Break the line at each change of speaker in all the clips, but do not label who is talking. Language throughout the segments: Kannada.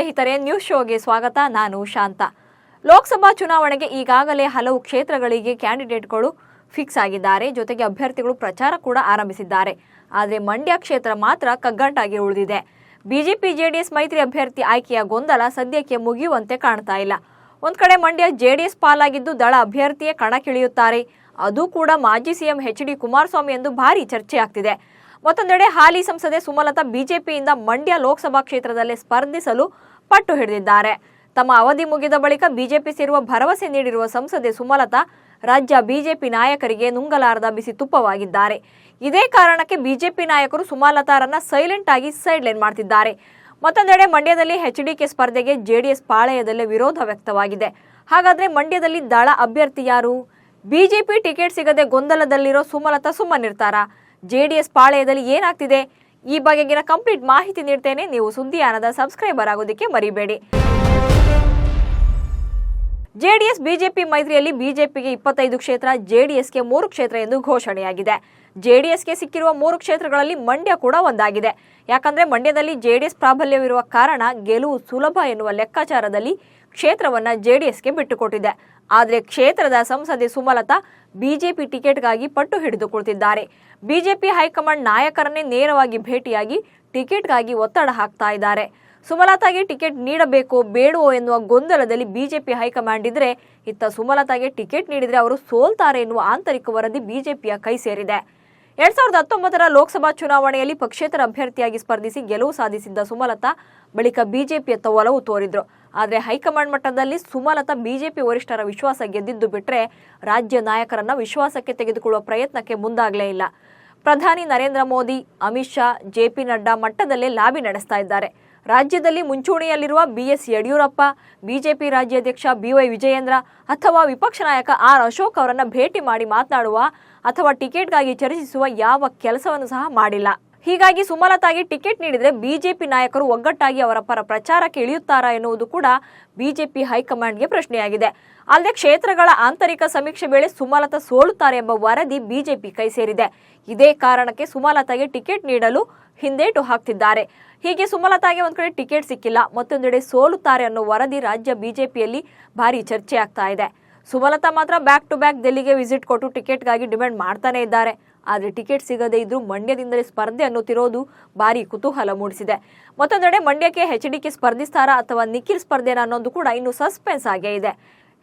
ಸ್ನೇಹಿತರೆ ನ್ಯೂಸ್ ಶೋಗೆ ಸ್ವಾಗತ. ನಾನು ಶಾಂತ. ಲೋಕಸಭಾ ಚುನಾವಣೆಗೆ ಈಗಾಗಲೇ ಹಲವು ಕ್ಷೇತ್ರಗಳಿಗೆ ಕ್ಯಾಂಡಿಡೇಟ್ಗಳು ಫಿಕ್ಸ್ ಆಗಿದ್ದಾರೆ. ಜೊತೆಗೆ ಅಭ್ಯರ್ಥಿಗಳು ಪ್ರಚಾರ ಕೂಡ ಆರಂಭಿಸಿದ್ದಾರೆ. ಆದರೆ ಮಂಡ್ಯ ಕ್ಷೇತ್ರ ಮಾತ್ರ ಕಗ್ಗಂಟಾಗಿ ಉಳಿದಿದೆ. ಬಿಜೆಪಿ, ಜೆಡಿಎಸ್ ಮೈತ್ರಿ ಅಭ್ಯರ್ಥಿ ಆಯ್ಕೆಯ ಗೊಂದಲ ಸದ್ಯಕ್ಕೆ ಮುಗಿಯುವಂತೆ ಕಾಣ್ತಾ ಇಲ್ಲ. ಒಂದ್ ಕಡೆ ಮಂಡ್ಯ ಜೆಡಿಎಸ್ ಪಾಲಾಗಿದ್ದು ದಳ ಅಭ್ಯರ್ಥಿಯೇ ಕಣಕ್ಕಿಳಿಯುತ್ತಾರೆ. ಅದು ಕೂಡ ಮಾಜಿ ಸಿಎಂ ಎಚ್ ಡಿ ಕುಮಾರಸ್ವಾಮಿ ಎಂದು ಭಾರಿ ಚರ್ಚೆ ಆಗ್ತಿದೆ ಮತ್ತೊಂದೆಡೆ ಹಾಲಿ ಸಂಸದೆ ಸುಮಲತಾ ಬಿಜೆಪಿಯಿಂದ ಮಂಡ್ಯ ಲೋಕಸಭಾ ಕ್ಷೇತ್ರದಲ್ಲಿ ಸ್ಪರ್ಧಿಸಲು ಪಟ್ಟು ಹಿಡಿದಿದ್ದಾರೆ. ತಮ್ಮ ಅವಧಿ ಮುಗಿದ ಬಳಿಕ ಬಿಜೆಪಿ ಸೇರುವ ಭರವಸೆ ನೀಡಿರುವ ಸಂಸದೆ ಸುಮಲತಾ ರಾಜ್ಯ ಬಿಜೆಪಿ ನಾಯಕರಿಗೆ ನುಂಗಲಾರದ ಬಿಸಿ ತುಪ್ಪವಾಗಿದ್ದಾರೆ. ಇದೇ ಕಾರಣಕ್ಕೆ ಬಿಜೆಪಿ ನಾಯಕರು ಸುಮಲತಾರನ್ನ ಸೈಲೆಂಟ್ ಆಗಿ ಸೈಡ್ ಲೈನ್ ಮಾಡ್ತಿದ್ದಾರೆ. ಮತ್ತೊಂದೆಡೆ ಮಂಡ್ಯದಲ್ಲಿ ಎಚ್ಡಿಕೆ ಸ್ಪರ್ಧೆಗೆ ಜೆಡಿಎಸ್ ಪಾಳೆಯದಲ್ಲೇ ವಿರೋಧ ವ್ಯಕ್ತವಾಗಿದೆ. ಹಾಗಾದ್ರೆ ಮಂಡ್ಯದಲ್ಲಿ ದಳ ಅಭ್ಯರ್ಥಿ ಯಾರು? ಬಿಜೆಪಿ ಟಿಕೆಟ್ ಸಿಗದೆ ಗೊಂದಲದಲ್ಲಿರೋ ಸುಮಲತಾ ಸುಮ್ಮನಿರ್ತಾರಾ? ಜೆಡಿಎಸ್ ಪಾಳೆಯದಲ್ಲಿ ಏನಾಗ್ತಿದೆ? ಈ ಬಗೆಗಿನ ಕಂಪ್ಲೀಟ್ ಮಾಹಿತಿ ನೀಡ್ತೇನೆ. ನೀವು ಸುದ್ದಿಯಾನದ ಸಬ್ಸ್ಕ್ರೈಬರ್ ಆಗೋದಕ್ಕೆ ಮರಿಬೇಡಿ. ಜೆಡಿಎಸ್ ಬಿಜೆಪಿ ಮೈತ್ರಿಯಲ್ಲಿ ಬಿಜೆಪಿಗೆ ಇಪ್ಪತ್ತೈದು ಕ್ಷೇತ್ರ, ಜೆಡಿಎಸ್ಗೆ ಮೂರು ಕ್ಷೇತ್ರ ಎಂದು ಘೋಷಣೆಯಾಗಿದೆ. ಜೆಡಿಎಸ್ಗೆ ಸಿಕ್ಕಿರುವ ಮೂರು ಕ್ಷೇತ್ರಗಳಲ್ಲಿ ಮಂಡ್ಯ ಕೂಡ ಒಂದಾಗಿದೆ. ಯಾಕಂದ್ರೆ ಮಂಡ್ಯದಲ್ಲಿ ಜೆಡಿಎಸ್ ಪ್ರಾಬಲ್ಯವಿರುವ ಕಾರಣ ಗೆಲುವು ಸುಲಭ ಎನ್ನುವ ಲೆಕ್ಕಾಚಾರದಲ್ಲಿ ಕ್ಷೇತ್ರವನ್ನ ಜೆಡಿಎಸ್ಗೆ ಬಿಟ್ಟುಕೊಟ್ಟಿದೆ. ಆದರೆ ಕ್ಷೇತ್ರದ ಸಂಸದೆ ಸುಮಲತಾ ಬಿಜೆಪಿ ಟಿಕೆಟ್ಗಾಗಿ ಪಟ್ಟು ಹಿಡಿದುಕೊಳ್ತಿದ್ದಾರೆ ಬಿಜೆಪಿ ಹೈಕಮಾಂಡ್ ನಾಯಕರನ್ನೇ ನೇರವಾಗಿ ಭೇಟಿಯಾಗಿ ಟಿಕೆಟ್ಗಾಗಿ ಒತ್ತಡ ಹಾಕ್ತಾ ಇದ್ದಾರೆ. ಸುಮಲತಾಗೆ ಟಿಕೆಟ್ ನೀಡಬೇಕೋ ಬೇಡವೋ ಎನ್ನುವ ಗೊಂದಲದಲ್ಲಿ ಬಿಜೆಪಿ ಹೈಕಮಾಂಡ್ ಇದ್ರೆ ಇತ್ತ ಸುಮಲತಾಗೆ ಟಿಕೆಟ್ ನೀಡಿದರೆ ಅವರು ಸೋಲ್ತಾರೆ ಎನ್ನುವ ಆಂತರಿಕ ವರದಿ ಬಿಜೆಪಿಯ ಕೈ ಸೇರಿದೆ. ಎರಡ್ ಸಾವಿರದ ಹತ್ತೊಂಬತ್ತರ ಲೋಕಸಭಾ ಚುನಾವಣೆಯಲ್ಲಿ ಪಕ್ಷೇತರ ಅಭ್ಯರ್ಥಿಯಾಗಿ ಸ್ಪರ್ಧಿಸಿ ಗೆಲುವು ಸಾಧಿಸಿದ್ದ ಸುಮಲತಾ ಬಳಿಕ ಬಿಜೆಪಿಯತ್ತ ಒಲವು ತೋರಿದ್ರು. ಆದರೆ ಹೈಕಮಾಂಡ್ ಮಟ್ಟದಲ್ಲಿ ಸುಮಲತಾ ಬಿಜೆಪಿ ವರಿಷ್ಠರ ವಿಶ್ವಾಸ ಗೆದ್ದಿದ್ದು ಬಿಟ್ಟರೆ ರಾಜ್ಯ ನಾಯಕರನ್ನ ವಿಶ್ವಾಸಕ್ಕೆ ತೆಗೆದುಕೊಳ್ಳುವ ಪ್ರಯತ್ನಕ್ಕೆ ಮುಂದಾಗಲೇ ಇಲ್ಲ. ಪ್ರಧಾನಿ ನರೇಂದ್ರ ಮೋದಿ, ಅಮಿತ್ ಶಾ, ಜೆ ಪಿ ನಡ್ಡಾ ಮಟ್ಟದಲ್ಲೇ ಲಾಬಿ ನಡೆಸ್ತಾ ಇದ್ದಾರೆ. ರಾಜ್ಯದಲ್ಲಿ ಮುಂಚೂಣಿಯಲ್ಲಿರುವ ಬಿಎಸ್ ಯಡಿಯೂರಪ್ಪ, ಬಿಜೆಪಿ ರಾಜ್ಯಾಧ್ಯಕ್ಷ ಬಿವೈ ವಿಜಯೇಂದ್ರ ಅಥವಾ ವಿಪಕ್ಷ ನಾಯಕ ಆರ್ ಅಶೋಕ್ ಅವರನ್ನು ಭೇಟಿ ಮಾಡಿ ಮಾತನಾಡುವ ಅಥವಾ ಟಿಕೆಟ್ಗಾಗಿ ಚರ್ಚಿಸುವ ಯಾವ ಕೆಲಸವನ್ನು ಸಹ ಮಾಡಿಲ್ಲ. ಹೀಗಾಗಿ ಸುಮಲತಾಗೆ ಟಿಕೆಟ್ ನೀಡಿದರೆ ಬಿಜೆಪಿ ನಾಯಕರು ಒಗ್ಗಟ್ಟಾಗಿ ಅವರ ಪರ ಪ್ರಚಾರಕ್ಕೆ ಇಳಿಯುತ್ತಾರಾ ಎನ್ನುವುದು ಕೂಡ ಬಿಜೆಪಿ ಹೈಕಮಾಂಡ್ಗೆ ಪ್ರಶ್ನೆಯಾಗಿದೆ. ಅಲ್ಲದೆ ಕ್ಷೇತ್ರಗಳ ಆಂತರಿಕ ಸಮೀಕ್ಷೆ ವೇಳೆ ಸುಮಲತಾ ಸೋಲುತ್ತಾರೆ ಎಂಬ ವರದಿ ಬಿಜೆಪಿ ಕೈ ಸೇರಿದೆ. ಇದೇ ಕಾರಣಕ್ಕೆ ಸುಮಲತಾಗೆ ಟಿಕೆಟ್ ನೀಡಲು ಹಿಂದೇಟು ಹಾಕ್ತಿದ್ದಾರೆ. ಹೀಗೆ ಸುಮಲತಾಗೆ ಒಂದ್ ಕಡೆ ಟಿಕೆಟ್ ಸಿಕ್ಕಿಲ್ಲ, ಮತ್ತೊಂದೆಡೆ ಸೋಲುತ್ತಾರೆ ಅನ್ನೋ ವರದಿ ರಾಜ್ಯ ಬಿಜೆಪಿಯಲ್ಲಿ ಭಾರಿ ಚರ್ಚೆ ಆಗ್ತಾ ಇದೆ. ಸುಮಲತಾ ಮಾತ್ರ ಬ್ಯಾಕ್ ಟು ಬ್ಯಾಕ್ ದೆಲ್ಲಿಗೆ ವಿಸಿಟ್ ಕೊಟ್ಟು ಟಿಕೆಟ್ಗಾಗಿ ಡಿಮ್ಯಾಂಡ್ ಮಾಡ್ತಾನೆ ಇದ್ದಾರೆ. ಆದರೆ ಟಿಕೆಟ್ ಸಿಗದೇ ಇದ್ರೂ ಮಂಡ್ಯದಿಂದಲೇ ಸ್ಪರ್ಧೆ ಅನ್ನುತ್ತಿರೋದು ಭಾರಿ ಕುತೂಹಲ ಮೂಡಿಸಿದೆ. ಮತ್ತೊಂದೆಡೆ ಮಂಡ್ಯಕ್ಕೆ ಎಚ್ ಡಿಕೆ ಸ್ಪರ್ಧಿಸ್ತಾರಾ ಅಥವಾ ನಿಖಿಲ್ ಸ್ಪರ್ಧೆನ ಅನ್ನೋದು ಕೂಡ ಇನ್ನು ಸಸ್ಪೆನ್ಸ್ ಆಗೇ ಇದೆ.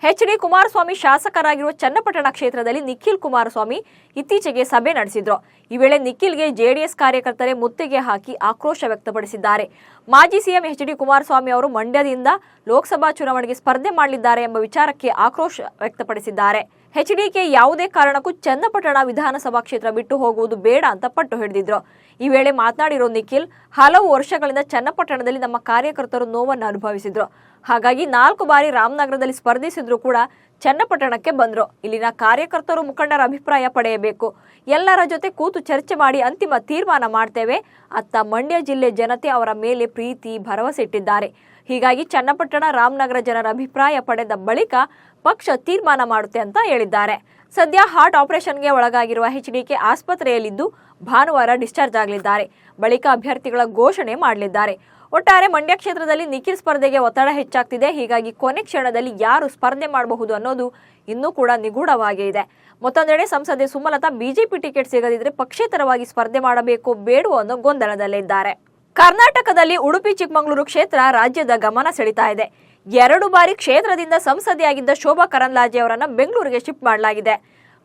ಎಚ್ ಡಿ ಕುಮಾರಸ್ವಾಮಿ ಶಾಸಕರಾಗಿರುವ ಚನ್ನಪಟ್ಟಣ ಕ್ಷೇತ್ರದಲ್ಲಿ ನಿಖಿಲ್ ಕುಮಾರಸ್ವಾಮಿ ಇತ್ತೀಚೆಗೆ ಸಭೆ ನಡೆಸಿದ್ರು. ಈ ವೇಳೆ ನಿಖಿಲ್ಗೆ ಜೆಡಿಎಸ್ ಕಾರ್ಯಕರ್ತರೇ ಮುತ್ತಿಗೆ ಹಾಕಿ ಆಕ್ರೋಶ ವ್ಯಕ್ತಪಡಿಸಿದ್ದಾರೆ. ಮಾಜಿ ಸಿಎಂ ಎಚ್ ಡಿ ಕುಮಾರಸ್ವಾಮಿ ಅವರು ಮಂಡ್ಯದಿಂದ ಲೋಕಸಭಾ ಚುನಾವಣೆಗೆ ಸ್ಪರ್ಧೆ ಮಾಡಲಿದ್ದಾರೆ ಎಂಬ ವಿಚಾರಕ್ಕೆ ಆಕ್ರೋಶ ವ್ಯಕ್ತಪಡಿಸಿದ್ದಾರೆ. ಎಚ್ಡಿಕೆ ಯಾವುದೇ ಕಾರಣಕ್ಕೂ ಚನ್ನಪಟ್ಟಣ ವಿಧಾನಸಭಾ ಕ್ಷೇತ್ರ ಬಿಟ್ಟು ಹೋಗುವುದು ಬೇಡ ಅಂತ ಪಟ್ಟು ಹಿಡಿದಿದ್ರು. ಈ ವೇಳೆ ಮಾತನಾಡಿರೋ ನಿಖಿಲ್, ಹಲವು ವರ್ಷಗಳಿಂದ ಚನ್ನಪಟ್ಟಣದಲ್ಲಿ ನಮ್ಮ ಕಾರ್ಯಕರ್ತರು ನೋವನ್ನು ಅನುಭವಿಸಿದ್ರು. ಹಾಗಾಗಿ ನಾಲ್ಕು ಬಾರಿ ರಾಮನಗರದಲ್ಲಿ ಸ್ಪರ್ಧಿಸಿದ್ರು ಕೂಡ ಚನ್ನಪಟ್ಟಣಕ್ಕೆ ಬಂದ್ರು. ಇಲ್ಲಿನ ಕಾರ್ಯಕರ್ತರು ಮುಖಂಡರ ಅಭಿಪ್ರಾಯ ಪಡೆಯಬೇಕು. ಎಲ್ಲರ ಜೊತೆ ಕೂತು ಚರ್ಚೆ ಮಾಡಿ ಅಂತಿಮ ತೀರ್ಮಾನ ಮಾಡ್ತೇವೆ. ಅತ್ತ ಮಂಡ್ಯ ಜಿಲ್ಲೆ ಜನತೆ ಅವರ ಮೇಲೆ ಪ್ರೀತಿ, ಭರವಸೆ ಇಟ್ಟಿದ್ದಾರೆ. ಹೀಗಾಗಿ ಚನ್ನಪಟ್ಟಣ ರಾಮನಗರ ಜನರ ಅಭಿಪ್ರಾಯ ಪಡೆದ ಬಳಿಕ ಪಕ್ಷ ತೀರ್ಮಾನ ಮಾಡುತ್ತೆ ಅಂತ ಹೇಳಿದ್ದಾರೆ. ಸದ್ಯ ಹಾರ್ಟ್ ಆಪರೇಷನ್ಗೆ ಒಳಗಾಗಿರುವ ಎಚ್ಡಿಕೆ ಆಸ್ಪತ್ರೆಯಲ್ಲಿದ್ದು ಭಾನುವಾರ ಡಿಸ್ಚಾರ್ಜ್ ಆಗಲಿದ್ದಾರೆ. ಬಳಿಕ ಅಭ್ಯರ್ಥಿಗಳ ಘೋಷಣೆ ಮಾಡಲಿದ್ದಾರೆ. ಒಟ್ಟಾರೆ ಮಂಡ್ಯ ಕ್ಷೇತ್ರದಲ್ಲಿ ನಿಖಿಲ್ ಸ್ಪರ್ಧೆಗೆ ಒತ್ತಡ ಹೆಚ್ಚಾಗ್ತಿದೆ. ಹೀಗಾಗಿ ಕೊನೆ ಕ್ಷಣದಲ್ಲಿ ಯಾರು ಸ್ಪರ್ಧೆ ಮಾಡಬಹುದು ಅನ್ನೋದು ಇನ್ನೂ ಕೂಡ ನಿಗೂಢವಾಗಿದೆ ಮತ್ತೊಂದೆಡೆ ಸಂಸದೆ ಸುಮಲತಾ ಬಿಜೆಪಿ ಟಿಕೆಟ್ ಸಿಗದಿದ್ರೆ ಪಕ್ಷೇತರವಾಗಿ ಸ್ಪರ್ಧೆ ಮಾಡಬೇಕು ಬೇಡುವ ಅನ್ನೋ ಗೊಂದಲದಲ್ಲಿದ್ದಾರೆ. ಕರ್ನಾಟಕದಲ್ಲಿ ಉಡುಪಿ, ಚಿಕ್ಕಮಗಳೂರು ಕ್ಷೇತ್ರ ರಾಜ್ಯದ ಗಮನ ಸೆಳೀತಾ ಇದೆ. ಎರಡು ಬಾರಿ ಕ್ಷೇತ್ರದಿಂದ ಸಂಸದೆಯಾಗಿದ್ದ ಶೋಭಾ ಕರಂದ್ಲಾಜೆ ಅವರನ್ನ ಬೆಂಗಳೂರಿಗೆ ಶಿಫ್ಟ್ ಮಾಡಲಾಗಿದೆ.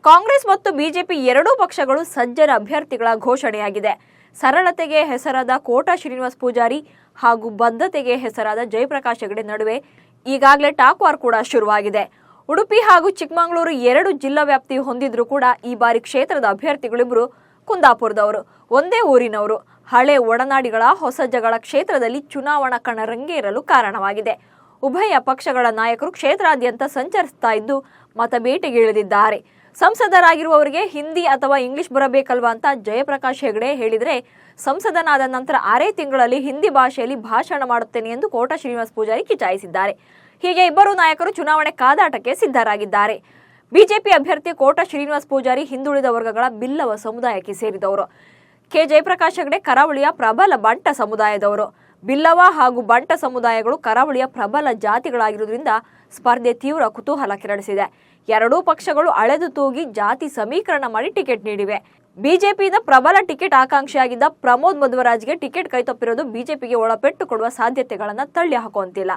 ಕಾಂಗ್ರೆಸ್ ಮತ್ತು ಬಿಜೆಪಿ ಎರಡೂ ಪಕ್ಷಗಳು ಸಜ್ಜನ ಅಭ್ಯರ್ಥಿಗಳ ಘೋಷಣೆಯಾಗಿದೆ. ಸರಳತೆಗೆ ಹೆಸರಾದ ಕೋಟಾ ಶ್ರೀನಿವಾಸ್ ಪೂಜಾರಿ ಹಾಗೂ ಬದ್ಧತೆಗೆ ಹೆಸರಾದ ಜಯಪ್ರಕಾಶ್ ಹೆಗಡೆ ನಡುವೆ ಈಗಾಗಲೇ ಟಾಕ್ ವಾರ್ ಕೂಡ ಶುರುವಾಗಿದೆ. ಉಡುಪಿ ಹಾಗೂ ಚಿಕ್ಕಮಗಳೂರು ಎರಡು ಜಿಲ್ಲಾ ವ್ಯಾಪ್ತಿ ಹೊಂದಿದ್ರೂ ಕೂಡ ಈ ಬಾರಿ ಕ್ಷೇತ್ರದ ಅಭ್ಯರ್ಥಿಗಳಿಬ್ಬರು ಕುಂದಾಪುರದವರು, ಒಂದೇ ಊರಿನವರು. ಹಳೆ ಒಡನಾಡಿಗಳ ಹೊಸ ಜಗಳ ಕ್ಷೇತ್ರದಲ್ಲಿ ಚುನಾವಣಾ ಕಣರಂಗೆ ರಂಗೇರಲು ಕಾರಣವಾಗಿದೆ. ಉಭಯ ಪಕ್ಷಗಳ ನಾಯಕರು ಕ್ಷೇತ್ರಾದ್ಯಂತ ಸಂಚರಿಸ್ತಾ ಇದ್ದು ಮತಬೇಟೆಗೆ ಇಳಿದಿದ್ದಾರೆ ಸಂಸದರಾಗಿರುವವರಿಗೆ ಹಿಂದಿ ಅಥವಾ ಇಂಗ್ಲಿಷ್ ಬರಬೇಕಲ್ವಾ ಅಂತ ಜಯಪ್ರಕಾಶ್ ಹೆಗಡೆ ಹೇಳಿದರೆ, ಸಂಸದನಾದ ನಂತರ ಆರೇ ತಿಂಗಳಲ್ಲಿ ಹಿಂದಿ ಭಾಷೆಯಲ್ಲಿ ಭಾಷಣ ಮಾಡುತ್ತೇನೆ ಎಂದು ಕೋಟ ಶ್ರೀನಿವಾಸ್ ಪೂಜಾರಿ ಕಿಚಾಯಿಸಿದ್ದಾರೆ. ಹೀಗೆ ಇಬ್ಬರು ನಾಯಕರು ಚುನಾವಣೆ ಕಾದಾಟಕ್ಕೆ ಸಿದ್ಧರಾಗಿದ್ದಾರೆ. ಬಿಜೆಪಿ ಅಭ್ಯರ್ಥಿ ಕೋಟ ಶ್ರೀನಿವಾಸ್ ಪೂಜಾರಿ ಹಿಂದುಳಿದ ವರ್ಗಗಳ ಬಿಲ್ಲವ ಸಮುದಾಯಕ್ಕೆ ಸೇರಿದವರು. ಕೆ. ಜಯಪ್ರಕಾಶ್ ಹೆಗಡೆ ಕರಾವಳಿಯ ಪ್ರಬಲ ಬಂಟ ಸಮುದಾಯದವರು. ಬಿಲ್ಲವ ಹಾಗೂ ಬಂಟ ಸಮುದಾಯಗಳು ಕರಾವಳಿಯ ಪ್ರಬಲ ಜಾತಿಗಳಾಗಿರುವುದರಿಂದ ಸ್ಪರ್ಧೆ ತೀವ್ರ ಕುತೂಹಲ ಕೆರಳಿಸಿದೆ. ಎರಡೂ ಪಕ್ಷಗಳು ಅಳೆದು ತೂಗಿ ಜಾತಿ ಸಮೀಕರಣ ಮಾಡಿ ಟಿಕೆಟ್ ನೀಡಿವೆ. ಬಿಜೆಪಿಯಿಂದ ಪ್ರಬಲ ಟಿಕೆಟ್ ಆಕಾಂಕ್ಷಿಯಾಗಿದ್ದ ಪ್ರಮೋದ್ ಮಧ್ವರಾಜ್ಗೆ ಟಿಕೆಟ್ ಕೈತಪ್ಪಿರೋದು ಬಿಜೆಪಿಗೆ ಒಳಪೆಟ್ಟು ಕೊಡುವ ಸಾಧ್ಯತೆಗಳನ್ನು ತಳ್ಳಿ ಹಾಕುವಂತಿಲ್ಲ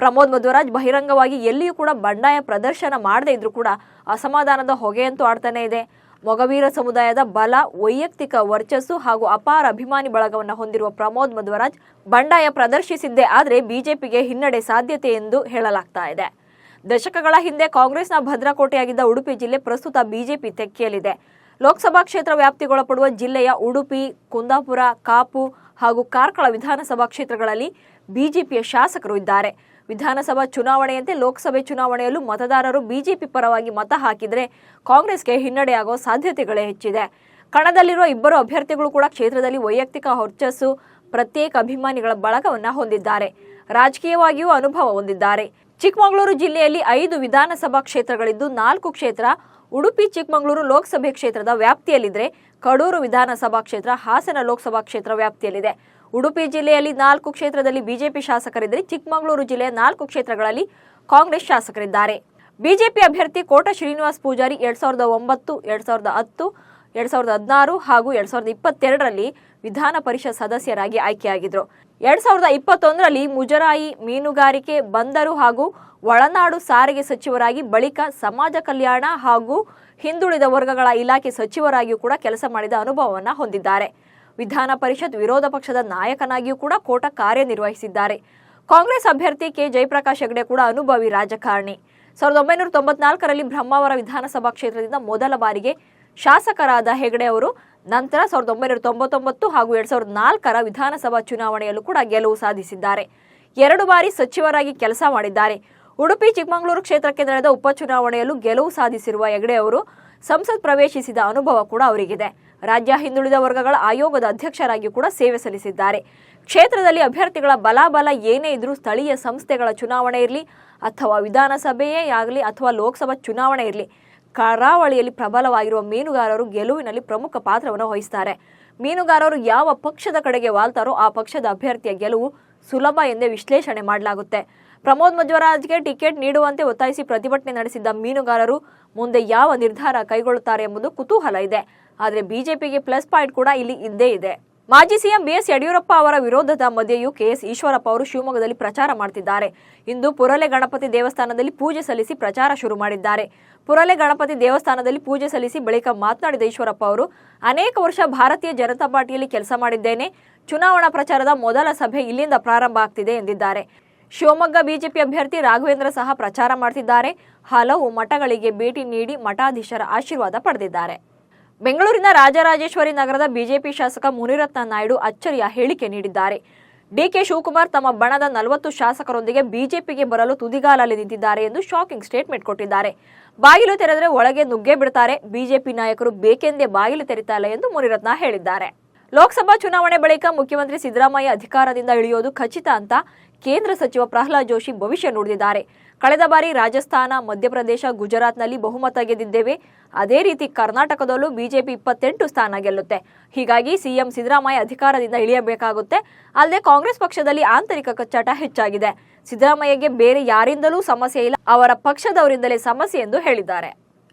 ಪ್ರಮೋದ್ ಮಧ್ವರಾಜ್ ಬಹಿರಂಗವಾಗಿ ಎಲ್ಲಿಯೂ ಕೂಡ ಬಂಡಾಯ ಪ್ರದರ್ಶನ ಮಾಡದೇ ಇದ್ರೂ ಕೂಡ ಅಸಮಾಧಾನದ ಹೊಗೆಯಂತೂ ಆಡ್ತಾನೆ ಇದೆ. ಮೊಗವೀರ ಸಮುದಾಯದ ಬಲ, ವೈಯಕ್ತಿಕ ವರ್ಚಸ್ಸು ಹಾಗೂ ಅಪಾರ ಅಭಿಮಾನಿ ಬಳಗವನ್ನು ಹೊಂದಿರುವ ಪ್ರಮೋದ್ ಮಧ್ವರಾಜ್ ಬಂಡಾಯ ಪ್ರದರ್ಶಿಸಿದ್ದೇ ಆದರೆ ಬಿಜೆಪಿಗೆ ಹಿನ್ನಡೆ ಸಾಧ್ಯತೆ ಎಂದು ಹೇಳಲಾಗ್ತಾ ಇದೆ. ದಶಕಗಳ ಹಿಂದೆ ಕಾಂಗ್ರೆಸ್ನ ಭದ್ರಕೋಟೆಯಾಗಿದ್ದ ಉಡುಪಿ ಜಿಲ್ಲೆ ಪ್ರಸ್ತುತ ಬಿಜೆಪಿ ತೆಕ್ಕೆಯಲ್ಲಿದೆ. ಲೋಕಸಭಾ ಕ್ಷೇತ್ರ ವ್ಯಾಪ್ತಿಗೊಳಪಡುವ ಜಿಲ್ಲೆಯ ಉಡುಪಿ, ಕುಂದಾಪುರ, ಕಾಪು ಹಾಗೂ ಕಾರ್ಕಳ ವಿಧಾನಸಭಾ ಕ್ಷೇತ್ರಗಳಲ್ಲಿ ಬಿಜೆಪಿಯ ಶಾಸಕರು ಇದ್ದಾರೆ. ವಿಧಾನಸಭಾ ಚುನಾವಣೆಯಂತೆ ಲೋಕಸಭೆ ಚುನಾವಣೆಯಲ್ಲೂ ಮತದಾರರು ಬಿಜೆಪಿ ಪರವಾಗಿ ಮತ ಹಾಕಿದರೆ ಕಾಂಗ್ರೆಸ್ಗೆ ಹಿನ್ನಡೆಯಾಗುವ ಸಾಧ್ಯತೆಗಳೇ ಹೆಚ್ಚಿದೆ. ಕಣದಲ್ಲಿರುವ ಇಬ್ಬರು ಅಭ್ಯರ್ಥಿಗಳು ಕೂಡ ಕ್ಷೇತ್ರದಲ್ಲಿ ವೈಯಕ್ತಿಕ ಹೊರ್ಚಸ್ಸು, ಪ್ರತ್ಯೇಕ ಅಭಿಮಾನಿಗಳ ಬಳಗವನ್ನು ಹೊಂದಿದ್ದಾರೆ. ರಾಜಕೀಯವಾಗಿಯೂ ಅನುಭವ ಹೊಂದಿದ್ದಾರೆ. ಚಿಕ್ಕಮಗಳೂರು ಜಿಲ್ಲೆಯಲ್ಲಿ ಐದು ವಿಧಾನಸಭಾ ಕ್ಷೇತ್ರಗಳಿದ್ದು ನಾಲ್ಕು ಕ್ಷೇತ್ರ, ಉಡುಪಿ, ಚಿಕ್ಕಮಗಳೂರು ಲೋಕಸಭೆ ಕ್ಷೇತ್ರದ ವ್ಯಾಪ್ತಿಯಲ್ಲಿದ್ದರೆ ಕಡೂರು ವಿಧಾನಸಭಾ ಕ್ಷೇತ್ರ, ಹಾಸನ ಲೋಕಸಭಾ ಕ್ಷೇತ್ರ ವ್ಯಾಪ್ತಿಯಲ್ಲಿದೆ. ಉಡುಪಿ ಜಿಲ್ಲೆಯಲ್ಲಿ ನಾಲ್ಕು ಕ್ಷೇತ್ರದಲ್ಲಿ ಬಿಜೆಪಿ ಶಾಸಕರಿದ್ದರೆ ಚಿಕ್ಕಮಗಳೂರು ಜಿಲ್ಲೆಯ ನಾಲ್ಕು ಕ್ಷೇತ್ರಗಳಲ್ಲಿ ಕಾಂಗ್ರೆಸ್ ಶಾಸಕರಿದ್ದಾರೆ. ಬಿಜೆಪಿ ಅಭ್ಯರ್ಥಿ ಕೋಟ ಶ್ರೀನಿವಾಸ್ ಪೂಜಾರಿ ಎರಡ್ ಸಾವಿರದ ಒಂಬತ್ತು, ಎರಡ್ ಸಾವಿರದ ಹತ್ತು, ಎರಡ್ ಸಾವಿರದ ಹದಿನಾರು ಹಾಗೂ ಎರಡ್ ಸಾವಿರದ ಇಪ್ಪತ್ತೆರಡರಲ್ಲಿ ವಿಧಾನ ಪರಿಷತ್ ಸದಸ್ಯರಾಗಿ ಆಯ್ಕೆಯಾಗಿದ್ದರು. ಎರಡ್ ಸಾವಿರದ ಇಪ್ಪತ್ತೊಂದರಲ್ಲಿ ಮುಜರಾಯಿ, ಮೀನುಗಾರಿಕೆ, ಬಂದರು ಹಾಗೂ ಒಳನಾಡು ಸಾರಿಗೆ ಸಚಿವರಾಗಿ ಬಳಿಕ ಸಮಾಜ ಕಲ್ಯಾಣ ಹಾಗೂ ಹಿಂದುಳಿದ ವರ್ಗಗಳ ಇಲಾಖೆ ಸಚಿವರಾಗಿಯೂ ಕೂಡ ಕೆಲಸ ಮಾಡಿದ ಅನುಭವವನ್ನು ಹೊಂದಿದ್ದಾರೆ. ವಿಧಾನ ಪರಿಷತ್ ವಿರೋಧ ಪಕ್ಷದ ನಾಯಕನಾಗಿಯೂ ಕೂಡ ಕೋಟ ಕಾರ್ಯನಿರ್ವಹಿಸಿದ್ದಾರೆ. ಕಾಂಗ್ರೆಸ್ ಅಭ್ಯರ್ಥಿ ಕೆ. ಜಯಪ್ರಕಾಶ್ ಹೆಗಡೆ ಕೂಡ ಅನುಭವಿ ರಾಜಕಾರಣಿ. ಸಾವಿರದ ಒಂಬೈನೂರ ತೊಂಬತ್ನಾಲ್ಕರಲ್ಲಿ ಬ್ರಹ್ಮಾವರ ವಿಧಾನಸಭಾ ಕ್ಷೇತ್ರದಿಂದ ಮೊದಲ ಬಾರಿಗೆ ಶಾಸಕರಾದ ಹೆಗಡೆ ಅವರು ನಂತರ ಸಾವಿರದ ಒಂಬೈನೂರ ತೊಂಬತ್ತೊಂಬತ್ತು ಹಾಗೂ ಎರಡ್ ಸಾವಿರದ ನಾಲ್ಕರ ವಿಧಾನಸಭಾ ಚುನಾವಣೆಯಲ್ಲೂ ಕೂಡ ಗೆಲುವು ಸಾಧಿಸಿದ್ದಾರೆ. ಎರಡು ಬಾರಿ ಸಚಿವರಾಗಿ ಕೆಲಸ ಮಾಡಿದ್ದಾರೆ. ಉಡುಪಿ ಚಿಕ್ಕಮಗಳೂರು ಕ್ಷೇತ್ರಕ್ಕೆ ನಡೆದ ಉಪಚುನಾವಣೆಯಲ್ಲೂ ಗೆಲುವು ಸಾಧಿಸಿರುವ ಹೆಗಡೆ ಅವರು ಸಂಸತ್ ಪ್ರವೇಶಿಸಿದ ಅನುಭವ ಕೂಡ ಅವರಿಗಿದೆ. ರಾಜ್ಯ ಹಿಂದುಳಿದ ವರ್ಗಗಳ ಆಯೋಗದ ಅಧ್ಯಕ್ಷರಾಗಿ ಕೂಡ ಸೇವೆ ಸಲ್ಲಿಸಿದ್ದಾರೆ. ಕ್ಷೇತ್ರದಲ್ಲಿ ಅಭ್ಯರ್ಥಿಗಳ ಬಲಾಬಲ ಏನೇ ಇದ್ರೂ ಸ್ಥಳೀಯ ಸಂಸ್ಥೆಗಳ ಚುನಾವಣೆ ಇರಲಿ ಅಥವಾ ವಿಧಾನಸಭೆಯೇ ಆಗಲಿ ಅಥವಾ ಲೋಕಸಭಾ ಚುನಾವಣೆ ಇರಲಿ, ಕರಾವಳಿಯಲ್ಲಿ ಪ್ರಬಲವಾಗಿರುವ ಮೀನುಗಾರರು ಗೆಲುವಿನಲ್ಲಿ ಪ್ರಮುಖ ಪಾತ್ರವನ್ನು ವಹಿಸ್ತಾರೆ. ಮೀನುಗಾರರು ಯಾವ ಪಕ್ಷದ ಕಡೆಗೆ ವಾಲ್ತಾರೋ ಆ ಪಕ್ಷದ ಅಭ್ಯರ್ಥಿಯ ಗೆಲುವು ಸುಲಭ ಎಂದೇ ವಿಶ್ಲೇಷಣೆ ಮಾಡಲಾಗುತ್ತೆ. ಪ್ರಮೋದ್ ಮಧ್ವರಾಜ್ಗೆ ಟಿಕೆಟ್ ನೀಡುವಂತೆ ಒತ್ತಾಯಿಸಿ ಪ್ರತಿಭಟನೆ ನಡೆಸಿದ್ದ ಮೀನುಗಾರರು ಮುಂದೆ ಯಾವ ನಿರ್ಧಾರ ಕೈಗೊಳ್ಳುತ್ತಾರೆ ಎಂಬುದು ಕುತೂಹಲ ಇದೆ. ಆದರೆ ಬಿಜೆಪಿಗೆ ಪ್ಲಸ್ ಪಾಯಿಂಟ್ ಕೂಡ ಇಲ್ಲಿ ಇದ್ದೇ ಇದೆ. ಮಾಜಿ ಸಿಎಂ ಬಿಎಸ್ ಯಡಿಯೂರಪ್ಪ ಅವರ ವಿರೋಧದ ಮಧ್ಯೆಯೂ ಕೆಎಸ್ ಈಶ್ವರಪ್ಪ ಅವರು ಶಿವಮೊಗ್ಗದಲ್ಲಿ ಪ್ರಚಾರ ಮಾಡ್ತಿದ್ದಾರೆ. ಇಂದು ಪುರಲೆ ಗಣಪತಿ ದೇವಸ್ಥಾನದಲ್ಲಿ ಪೂಜೆ ಸಲ್ಲಿಸಿ ಪ್ರಚಾರ ಶುರು ಮಾಡಿದ್ದಾರೆ. ಪುರಲೆ ಗಣಪತಿ ದೇವಸ್ಥಾನದಲ್ಲಿ ಪೂಜೆ ಸಲ್ಲಿಸಿ ಬಳಿಕ ಮಾತನಾಡಿದ ಈಶ್ವರಪ್ಪ ಅವರು, ಅನೇಕ ವರ್ಷ ಭಾರತೀಯ ಜನತಾ ಪಾರ್ಟಿಯಲ್ಲಿ ಕೆಲಸ ಮಾಡಿದ್ದೇನೆ. ಚುನಾವಣಾ ಪ್ರಚಾರದ ಮೊದಲ ಸಭೆ ಇಲ್ಲಿಂದ ಪ್ರಾರಂಭ ಆಗ್ತಿದೆ ಎಂದಿದ್ದಾರೆ. ಶಿವಮೊಗ್ಗ ಬಿಜೆಪಿ ಅಭ್ಯರ್ಥಿ ರಾಘವೇಂದ್ರ ಸಹ ಪ್ರಚಾರ ಮಾಡ್ತಿದ್ದಾರೆ. ಹಲವು ಮಠಗಳಿಗೆ ಭೇಟಿ ನೀಡಿ ಮಠಾಧೀಶರ ಆಶೀರ್ವಾದ ಪಡೆದಿದ್ದಾರೆ. ಬೆಂಗಳೂರಿನ ರಾಜರಾಜೇಶ್ವರಿ ನಗರದ ಬಿಜೆಪಿ ಶಾಸಕ ಮುನಿರತ್ನ ನಾಯ್ಡು ಅಚ್ಚರಿಯ ಹೇಳಿಕೆ ನೀಡಿದ್ದಾರೆ. ಡಿಕೆ ಶಿವಕುಮಾರ್ ತಮ್ಮ ಬಣದ ನಲವತ್ತು ಶಾಸಕರೊಂದಿಗೆ ಬಿಜೆಪಿಗೆ ಬರಲು ತುದಿಗಾಲಲ್ಲಿ ನಿಂತಿದ್ದಾರೆ ಎಂದು ಶಾಕಿಂಗ್ ಸ್ಟೇಟ್ಮೆಂಟ್ ಕೊಟ್ಟಿದ್ದಾರೆ. ಬಾಗಿಲು ತೆರೆದರೆ ಒಳಗೆ ನುಗ್ಗೆ ಬಿಡ್ತಾರೆ. ಬಿಜೆಪಿ ನಾಯಕರು ಬೇಕೆಂದೇ ಬಾಗಿಲು ತೆರೆತಾರೆ ಎಂದು ಮುನಿರತ್ನ ಹೇಳಿದ್ದಾರೆ. ಲೋಕಸಭಾ ಚುನಾವಣೆ ಬಳಿಕ ಮುಖ್ಯಮಂತ್ರಿ ಸಿದ್ದರಾಮಯ್ಯ ಅಧಿಕಾರದಿಂದ ಇಳಿಯೋದು ಖಚಿತ ಅಂತ ಕೇಂದ್ರ ಸಚಿವ ಪ್ರಹ್ಲಾದ್ ಜೋಶಿ ಭವಿಷ್ಯ ನುಡಿದಿದ್ದಾರೆ. ಕಳೆದ ಬಾರಿ ರಾಜಸ್ಥಾನ, ಮಧ್ಯಪ್ರದೇಶ, ಗುಜರಾತ್ನಲ್ಲಿ ಬಹುಮತ ಗೆದ್ದಿದ್ದೇವೆ. ಅದೇ ರೀತಿ ಕರ್ನಾಟಕದಲ್ಲೂ ಬಿಜೆಪಿ ಇಪ್ಪತ್ತೆಂಟು ಸ್ಥಾನ ಗೆಲ್ಲುತ್ತೆ. ಹೀಗಾಗಿ ಸಿಎಂ ಸಿದ್ದರಾಮಯ್ಯ ಅಧಿಕಾರದಿಂದ ಇಳಿಯಬೇಕಾಗುತ್ತೆ. ಅಲ್ಲದೆ ಕಾಂಗ್ರೆಸ್ ಪಕ್ಷದಲ್ಲಿ ಆಂತರಿಕ ಕಚ್ಚಾಟ ಹೆಚ್ಚಾಗಿದೆ. ಸಿದ್ದರಾಮಯ್ಯಗೆ ಬೇರೆ ಯಾರಿಂದಲೂ ಸಮಸ್ಯೆ ಇಲ್ಲ, ಅವರ ಪಕ್ಷದವರಿಂದಲೇ ಸಮಸ್ಯೆ ಎಂದು ಹೇಳಿದ್ದಾರೆ.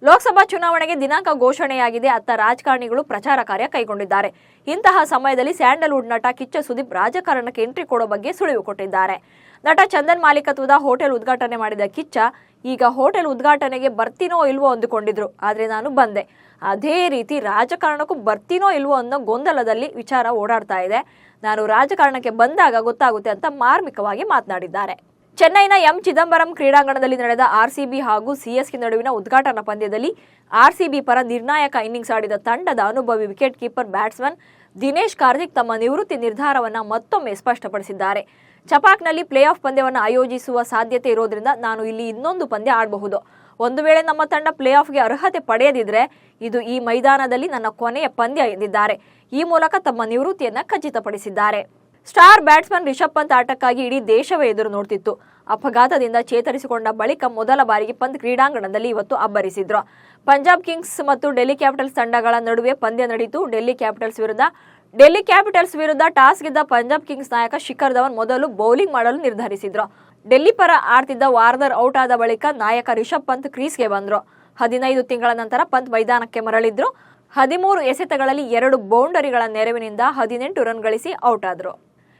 ಲೋಕಸಭಾ ಚುನಾವಣೆಗೆ ದಿನಾಂಕ ಘೋಷಣೆಯಾಗಿದೆ. ಅತ್ತ ರಾಜಕಾರಣಿಗಳು ಪ್ರಚಾರ ಕಾರ್ಯ ಕೈಗೊಂಡಿದ್ದಾರೆ. ಇಂತಹ ಸಮಯದಲ್ಲಿ ಸ್ಯಾಂಡಲ್ವುಡ್ ನಟ ಕಿಚ್ಚ ಸುದೀಪ್ ರಾಜಕಾರಣಕ್ಕೆ ಎಂಟ್ರಿ ಕೊಡೋ ಬಗ್ಗೆ ಸುಳಿವು ಕೊಟ್ಟಿದ್ದಾರೆ. ನಟ ಚಂದನ್ ಮಾಲೀಕತ್ವದ ಹೋಟೆಲ್ ಉದ್ಘಾಟನೆ ಮಾಡಿದ ಕಿಚ್ಚ, ಈಗ ಹೋಟೆಲ್ ಉದ್ಘಾಟನೆಗೆ ಬರ್ತೀನೋ ಇಲ್ವೋ ಅಂದುಕೊಂಡಿದ್ರು. ಆದ್ರೆ ನಾನು ಬಂದೆ. ಅದೇ ರೀತಿ ರಾಜಕಾರಣಕ್ಕೂ ಬರ್ತೀನೋ ಇಲ್ವೋ ಅನ್ನೋ ಗೊಂದಲದಲ್ಲಿ ವಿಚಾರ ಓಡಾಡ್ತಾ ಇದೆ. ನಾನು ರಾಜಕಾರಣಕ್ಕೆ ಬಂದಾಗ ಗೊತ್ತಾಗುತ್ತೆ ಅಂತ ಮಾರ್ಮಿಕವಾಗಿ ಮಾತನಾಡಿದ್ದಾರೆ. ಚೆನ್ನೈನ ಎಂ ಚಿದಂಬರಂ ಕ್ರೀಡಾಂಗಣದಲ್ಲಿ ನಡೆದ ಆರ್ಸಿಬಿ ಹಾಗೂ ಸಿಎಸ್ಕೆ ನಡುವಿನ ಉದ್ಘಾಟನಾ ಪಂದ್ಯದಲ್ಲಿ ಆರ್ಸಿಬಿ ಪರ ನಿರ್ಣಾಯಕ ಇನ್ನಿಂಗ್ಸ್ ಆಡಿದ ತಂಡದ ಅನುಭವಿ wicket keeper batsman Dinesh Karthik ತಮ್ಮ ನಿವೃತ್ತಿ ನಿರ್ಧಾರವನ್ನು ಮತ್ತೊಮ್ಮೆ ಸ್ಪಷ್ಟಪಡಿಸಿದ್ದಾರೆ. ಚಪಾಕ್ನಲ್ಲಿ ಪ್ಲೇ ಆಫ್ ಪಂದ್ಯವನ್ನು ಆಯೋಜಿಸುವ ಸಾಧ್ಯತೆ ಇರೋದ್ರಿಂದ ನಾನು ಇಲ್ಲಿ ಇನ್ನೊಂದು ಪಂದ್ಯ ಆಡಬಹುದು. ಒಂದು ವೇಳೆ ನಮ್ಮ ತಂಡ ಪ್ಲೇ ಆಫ್ಗೆ ಅರ್ಹತೆ ಪಡೆಯದಿದ್ರೆ ಇದು ಈ ಮೈದಾನದಲ್ಲಿ ನನ್ನ ಕೊನೆಯ ಪಂದ್ಯ ಎಂದಿದ್ದಾರೆ. ಈ ಮೂಲಕ ತಮ್ಮ ನಿವೃತ್ತಿಯನ್ನು ಖಚಿತಪಡಿಸಿದ್ದಾರೆ. ಸ್ಟಾರ್ ಬ್ಯಾಟ್ಸ್ಮನ್ ರಿಷಬ್ ಪಂತ್ ಆಟಕ್ಕಾಗಿ ಇಡೀ ದೇಶವೇ ಎದುರು ನೋಡ್ತಿತ್ತು. ಅಪಘಾತದಿಂದ ಚೇತರಿಸಿಕೊಂಡ ಬಳಿಕ ಮೊದಲ ಬಾರಿಗೆ ಪಂತ್ ಕ್ರೀಡಾಂಗಣದಲ್ಲಿ ಇವತ್ತು ಅಬ್ಬರಿಸಿದ್ರು. ಪಂಜಾಬ್ ಕಿಂಗ್ಸ್ ಮತ್ತು ಡೆಲ್ಲಿ ಕ್ಯಾಪಿಟಲ್ಸ್ ತಂಡಗಳ ನಡುವೆ ಪಂದ್ಯ ನಡೆಯಿತು ಡೆಲ್ಲಿ ಕ್ಯಾಪಿಟಲ್ಸ್ ವಿರುದ್ಧ, ಡೆಲ್ಲಿ ಕ್ಯಾಪಿಟಲ್ಸ್ ವಿರುದ್ಧ ಟಾಸ್ ಗೆದ್ದ ಪಂಜಾಬ್ ಕಿಂಗ್ಸ್ ನಾಯಕ ಶಿಖರ್ ಧವನ್ ಮೊದಲು ಬೌಲಿಂಗ್ ಮಾಡಲು ನಿರ್ಧರಿಸಿದ್ರು. ಡೆಲ್ಲಿ ಪರ ಆಡ್ತಿದ್ದ ವಾರ್ದರ್ ಔಟ್ ಆದ ಬಳಿಕ ನಾಯಕ ರಿಷಬ್ ಪಂತ್ ಕ್ರೀಸ್ಗೆ ಬಂದ್ರು. ಹದಿನೈದು ತಿಂಗಳ ನಂತರ ಪಂತ್ ಮೈದಾನಕ್ಕೆ ಮರಳಿದ್ರು. ಹದಿಮೂರು ಎಸೆತಗಳಲ್ಲಿ ಎರಡು ಬೌಂಡರಿಗಳ ನೆರವಿನಿಂದ ಹದಿನೆಂಟು ರನ್ ಗಳಿಸಿ ಔಟ್ ಆದ್ರು.